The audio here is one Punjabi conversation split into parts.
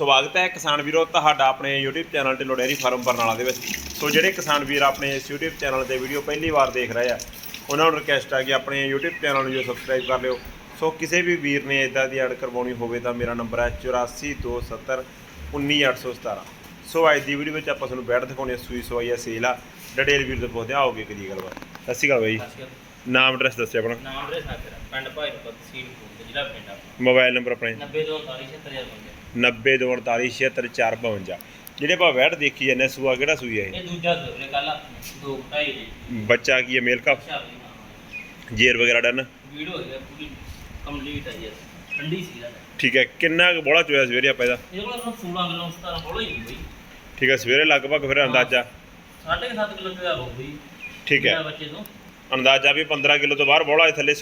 ਸਵਾਗਤ ਹੈ ਕਿਸਾਨ ਵੀਰੋ ਤੁਹਾਡਾ ਆਪਣੇ YouTube ਚੈਨਲ ਤੇ ਲੋਡੇਰੀ ਫਾਰਮ ਬਰਨਾਲਾ ਦੇ ਵਿੱਚ। ਸੋ ਜਿਹੜੇ ਕਿਸਾਨ ਵੀਰ ਆਪਣੇ ਇਸ YouTube ਚੈਨਲ ਤੇ ਵੀਡੀਓ ਪਹਿਲੀ ਵਾਰ ਦੇਖ ਰਹੇ ਆ ਉਹਨਾਂ ਨੂੰ ਰਿਕਵੈਸਟ ਆ ਕਿ ਆਪਣੇ YouTube ਚੈਨਲ ਨੂੰ ਜੋ ਸਬਸਕ੍ਰਾਈਬ ਕਰ ਲਿਓ। ਸੋ ਕਿਸੇ ਵੀ ਵੀਰ ਨੇ ਇਦਾਂ ਦੀ ਐਡ ਕਰਵਾਉਣੀ ਹੋਵੇ ਤਾਂ ਮੇਰਾ ਨੰਬਰ ਹੈ 8427719817 ਸੋ ਅੱਜ ਦੀ ਵੀਡੀਓ ਵਿੱਚ ਆਪਾਂ ਤੁਹਾਨੂੰ ਬੈਠ ਦਿਖਾਉਣੀ ਹੈ ਸੂਈ ਸਵਾਈ ਆ ਸੇਲ ਆ। ਡਿਟੇਲ ਵੀਰ ਤੋਂ ਪੁੱਛਦੇ ਆਓਗੇ ਕਰੀ ਗੱਲਬਾਤ। ਸਤਿ ਸ਼੍ਰੀ ਅਕਾਲ ਬਾਈ। ਨਾਮ ਐਡਰੈਸ ਦੱਸਿਆ ਆਪਣਾ। ਨਾਮ ਐਡਰੈਸ ਨਾ ਤੇਰਾ ਪਿੰਡ ਭਾਈ ਤਹਿਸੀਲ ਕੋਲ ਜ਼ਿਲ੍ਹਾ ਪਿੰਡ ਆਪਣਾ। ਮੋਬਾਈਲ ਨੰਬਰ ਆਪਣੇ 902476015 9024876452 ਜਿਹੜੇ ਆਪਾਂ ਵੈਟ ਦੇਖੀ ਜਾਂਦੇ ਸੂਆ ਕਿਹੜਾ ਸੂਈ ਹੈ ਇਹ? ਦੂਜਾ ਸੂਰੇ ਕੱਲ ਦੋ ਢਾਈ ਬੱਚਾ ਕੀ ਹੈ ਮੇਲ ਕਾ ਜੇਰ ਵਗੈਰਾ ਡਨ? ਵੀਡੀਓ ਹੋ ਗਿਆ ਪੂਰੀ ਕੰਪਲੀਟ ਆ। ਜੀ ਠੰਡੀ ਸੀ ਨਾ ਠੀਕ ਹੈ ਕਿੰਨਾ ਕੁ ਬੋਲਾ ਚੋਇਆ ਸਵੇਰੇ ਆਪਾਂ ਇਹਦਾ? ਇਹ ਕੋਲ 16 ਕਿਲੋ 17 ਬੋਲਾ ਹੀ ਬਈ। ਠੀਕ ਹੈ ਸਵੇਰੇ ਲਗਭਗ ਫਿਰ ਅੰਦਾਜ਼ਾ? 7.5 ਕਿਲੋ ਤੋਂ। ਅੰਦਾਜ਼ਾ ਵੀ 15 ਕਿਲੋ ਤੋਂ ਬੋਲਾ ਥੱਲੇ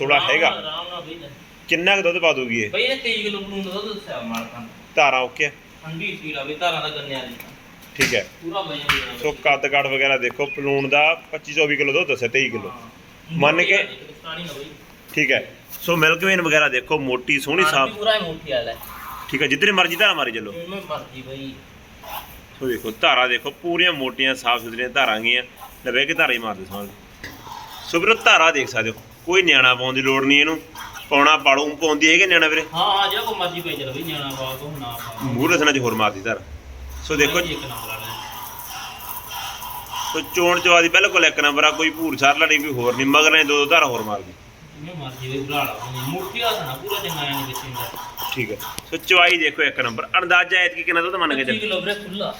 ਧਾਰਾਂ ਓਕੇ ਠੰਡੀ ਸੀ ਲਾ ਵੀ ਧਾਰਾਂ ਦਾ ਗੰਨਿਆ ਦੀ ਠੀਕ ਹੈ। ਪੂਰਾ ਵਜਨ ਸੋ ਕੱਦ ਕਾਠ ਵਗੈਰਾ ਦੇਖੋ ਪਲੂਣ ਦਾ 25 24 ਕਿਲੋ ਦੁੱਧ ਦੱਸਿਆ 23 ਕਿਲੋ। ਮੰਨ ਕੇ- ਪਾਣੀ ਨਾ ਬਈ। ਠੀਕ ਹੈ। ਸੋ ਮਿਲਕ ਵੇਨ ਵਗੈਰਾ ਦੇਖੋ ਮੋਟੀ ਸੋਹਣੀ ਸਾਫ਼। ਪੂਰਾ ਹੀ ਮੋਟੀ ਵਾਲਾ ਹੈ ਠੀਕ ਹੈ ਜਿੱਧਰ ਮਰਜ਼ੀ ਧਾਰਾ ਮਾਰੀ ਚੱਲੋ। ਮੈਂ ਮਰਜ਼ੀ ਬਈ। ਸੋ ਦੇਖੋ ਧਾਰਾਂ ਦੇਖੋ ਪੂਰੀਆਂ ਮੋਟੀਆਂ ਸਾਫ਼ ਸੁਥਰੀਆਂ ਧਾਰਾਂ ਗੀਆਂ ਲਵੇ ਕੇ ਧਾਰਾ ਹੀ ਮਾਰਦੇ ਸਾਂ ਸੋ ਵੀਰੋ ਧਾਰਾ ਦੇਖ ਸਕਦੇ ਹੋ। ਕੋਈ ਨਿਆਣਾ ਪਾਉਣ ਦੀ ਲੋੜ ਨਹੀਂ ਇਹਨੂੰ। ਪਾਉਣਾ ਪਾੜੂ ਪਾਉਂਦੀ ਹੈਗੇ ਨਿਆਣਾ ਵੀਰੇ? ਹਾਂ ਹਾਂ ਜਿਹੜਾ ਕੋ ਮਰਜ਼ੀ ਪੈ ਚਲ ਬਈ ਨਿਆਣਾ ਬਾਲ ਕੋ ਨਾ ਪਾ। ਮੂਹਰੇ ਰਸਣਾ ਚ ਹੋਰ ਮਾਰਦੀ ਧਾਰ। ਸੋ ਦੇਖੋ ਇੱਕ ਨੰਬਰ ਵਾਲਾ। ਚੋਣ ਚਵਾ ਦੀ ਬਿਲਕੁਲ ਇੱਕ ਨੰਬਰ ਆ ਕੋਈ ਭੂਰ ਸਾਰ ਲੜੀ ਕੋਈ ਹੋਰ ਨਹੀਂ ਮਗਰ ਨੇ ਦੋ ਦੋ ਧਾਰਾ ਹੋਰ ਮਾਰਦੀ ਜਿਵੇਂ ਮਰਜ਼ੀ ਬਈ ਬੁਲਾ ਲਾ ਮੂਰਤੀ ਆ ਸਣਾ ਪੂਰਾ ਚੰਗਾ ਨਹੀਂ ਬੱਚੇ ਦਾ ਠੀਕ ਹੈ। ਸੋ ਚਵਾਈ ਦੇਖੋ ਇੱਕ ਨੰਬਰ। ਅੰਦਾਜ਼ਾ ਐਤਕੀ ਕਿੰਨਾ ਦੁੱਧ ਮੰਨ ਕੇ 25 ਚੱਲ। ਕਿਲੋ ਵੀਰੇ ਖੁੱਲਾ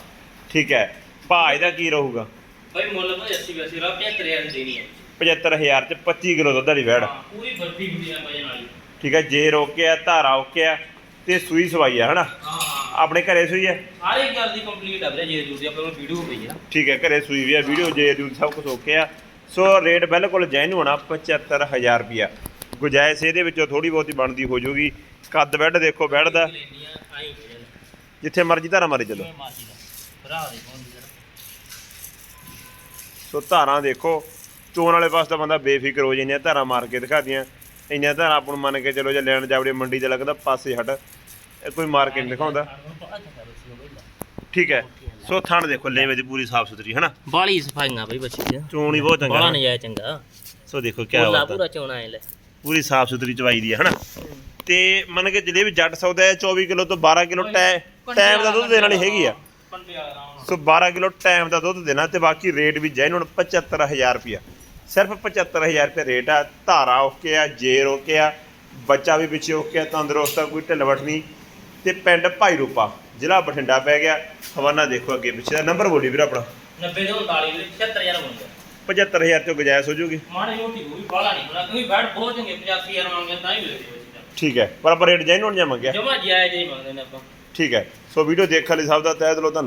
ਠੀਕ ਹੈ। ਭਾਅ ਇਹਦਾ ਕੀ ਰਹੂਗਾ? ਬਈ ਮੁੱਲ ਭਾਈ 80 ਵੈਸੇ ਰਾ 75000 ਦੇਣੀ ਹੈ। 75000 ਚ 25 ਕਿਲੋ ਦੁੱਧ ਵਾਲੀ ਵੈੜ। ਪੂਰੀ ਵੱਡੀ ਹੁੰਦੀ ਹੈ ਵਜਨ ਵਾਲੀ ਠੀਕ ਹੈ ਜੇ ਰੋਕਿਆ ਧਾਰਾ ਓਕਿਆ ਤੇ ਸੂਈ ਸਵਾਈ ਆ ਹਨਾ? ਆਪਣੇ ਘਰੇ ਸੂਈ ਹੈ ਹਰ ਇੱਕ ਗੱਲ ਦੀ ਕੰਪਲੀਟ ਆ ਵੀਰੇ ਜੇ ਜੂਦੀ ਆਪਣੇ ਕੋਲ ਵੀਡੀਓ ਪਈ ਆ। ਠੀਕ ਹੈ ਘਰੇ ਸੂਈ ਵੀ ਆ ਵੀਡੀਓ ਜੇ ਦੂਰ ਸਭ ਕੁਝ ਓਕੇ ਆ। ਸੋ ਰੇਟ ਬਿਲਕੁਲ ਜੈਨ ਹੋਣਾ 75000 ਰੁਪਿਆ ਗੁਜਾਇਸ਼ ਇਹਦੇ ਵਿੱਚੋਂ ਥੋੜੀ ਬਹੁਤੀ ਬਣਦੀ ਹੋ ਜਾਊਗੀ ਕੱਦ ਬੈੱਡ ਦੇਖੋ ਬੈੱਡ ਦਾ। ਜਿੱਥੇ ਮਰਜ਼ੀ ਧਾਰਾ ਮਾਰੀ ਚੱਲੋ। ਸੋ ਧਾਰਾਂ ਦੇਖੋ। ਚੋਣ ਵਾਲੇ ਪਾਸੇ ਤਾਂ ਬੰਦਾ ਬੇਫਿਕਰ ਹੋ ਜਾਂਦੇ ਆ ਧਾਰਾਂ ਮਾਰ ਕੇ ਦਿਖਾਦੀਆਂ ਇੰਨੀਆਂ ਧਾਰਾਂ ਆਪਾਂ ਨੂੰ ਮੰਨ ਕੇ ਚਲੋ ਜੇ ਲੈਣ ਜਾਵੜੇ ਮੰਡੀ ਤੇ ਲੱਗਦਾ ਪਾਸੇ ਹਟ। ਇਹ ਕੋਈ ਮਾਰ ਕੇ ਨਹੀਂ ਦਿਖਾਉਂਦਾ। ਠੀਕ ਹੈ। ਸੋ ਥਣ ਦੇਖੋ ਲੇਵੇ ਦੀ ਪੂਰੀ ਸਾਫ਼ ਸੁਥਰੀ ਹਨਾ? ਬਾਲੀ ਸਫਾਈਆਂ ਬਈ ਬੱਚੀ ਦੀ ਚੋਣ ਹੀ ਬਹੁਤ ਬਾਲਾ ਚੰਗਾ। ਨਹੀਂ ਜਾਇਆ ਚੰਗਾ। ਸੋ ਦੇਖੋ ਕੀ ਬਾਤ ਹੈ ਪੂਰਾ ਚੋਣਾ ਹੈ ਲੈ। ਪੂਰੀ ਸਾਫ਼ ਸੁਥਰੀ ਚਵਾਈ ਦੀ ਹੈ ਹਨਾ? ਤੇ ਮੰਨ ਕੇ ਜਿਹੜੇ ਵੀ ਜੱਟ ਸੌਦਾ ਹੈ 24 ਕਿਲੋ ਤੋਂ 12 ਕਿਲੋ ਟਾਈਮ ਦਾ ਦੁੱਧ ਦੇਣ ਵਾਲੀ ਹੈਗੀ ਆ। ਸੋ 12 ਕਿਲੋ ਟਾਈਮ ਦਾ ਦੁੱਧ ਦੇਣਾ ਤੇ ਬਾਕੀ ਰੇਟ ਵੀ ਜੈਨੂਨ 75000 ਰੁਪਿਆ ਸਿਰਫ 75000 ਰੁਪਏ ਰੇਟ ਆ ਧਾਰਾ ਓਕੇ ਆ ਜੇਰ ਓਕੇ ਆ ਬੱਚਾ ਵੀ ਪਿੱਛੇ ਓਕੇ ਆ ਤੰਦਰੁਸਤ ਆ ਕੋਈ ਢਿੱਲਵਟ ਨਹੀਂ। ਤੇ ਪਿੰਡ ਭਾਈ ਰੂਪਾ ਜ਼ਿਲ੍ਹਾ ਬਠਿੰਡਾ ਪੈ ਗਿਆ। ਹਵਾਨਾ ਦੇਖੋ ਅੱਗੇ ਪਿੱਛੇ ਦਾ ਨੰਬਰ ਬੋਲੀ ਵੀਰ ਆਪਣਾ। 90 ਤੋਂ 39 ਦੇ 76000 ਬਣ ਗਿਆ 75000 ਤੋਂ ਗੁਜਾਇਸ਼ ਹੋ ਜੂਗੀ। ਮਾੜੀ ਮੋਟੀ ਵੀ ਬਾਲਾ ਨਹੀਂ ਬਣਾ ਕਿਉਂਕਿ ਬੈਡ ਬਹੁਤ ਚੰਗੇ 85000 ਮੰਗਦੇ ਤਾਂ ਹੀ ਮਿਲਦੇ ਠੀਕ ਹੈ ਪਰ ਆਪਾਂ ਰੇਟ ਜੈਨੂਨ ਜਾਂ ਮੰਗਿਆ। ਜਮਾ ਜਾਇਜ਼ ਹੀ ਮੰਗਦੇ ਨੇ ਆਪਾਂ। ਠੀਕ ਹੈ ਸੋ ਵੀਡੀਓ ਦੇਖਣ ਲਈ ਸਭ ਦਾ ਤਹਿ ਦਿਲੋਂ ਧੰਨਵਾਦ।